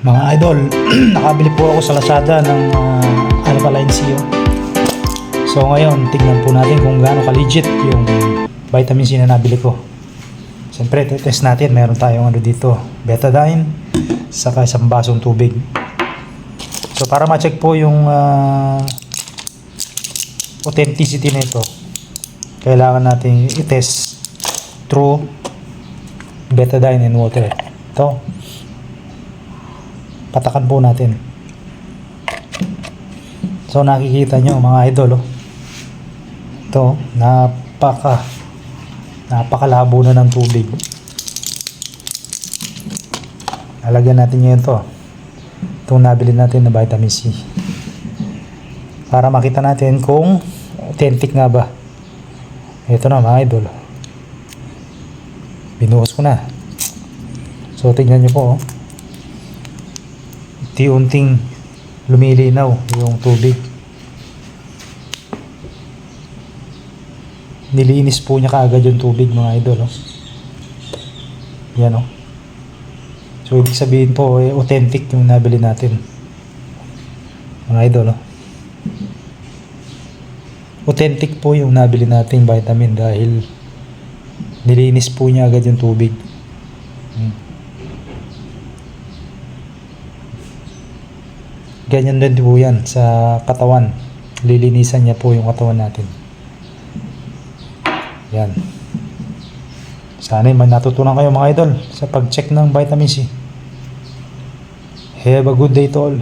Mga idol, nakabili po ako sa Lazada ng uh, Alkaline CO. So ngayon, tingnan po natin kung gaano ka-legit yung vitamin C na nabili ko. Siyempre, test natin. Meron tayong ano dito, betadine, saka isang basong tubig. So para ma-check po yung ah, authenticity nito, kailangan natin i-test through betadine and water. Ito, patakan po natin. So nakikita nyo mga idol oh. Ito, napaka napakalabo na ng tubig. Lalagyan natin ngayon to. Itong nabili natin na vitamin C. Para makita natin kung authentic nga ba. Ito na mga idol. Binuhos ko na. So tingnan nyo po oh unti-unting lumilinaw yung tubig. Nilinis po niya kaagad yung tubig mga idol. Oh. Yan oh. So ibig sabihin po eh, authentic yung nabili natin. Mga idol oh. Authentic po yung nabili nating vitamin dahil nilinis po niya agad yung tubig. Hmm. Ganyan din po yan sa katawan. Lilinisan niya po yung katawan natin. Yan. Sana may natutunan kayo mga idol sa pag-check ng vitamin C. Have a good day to all.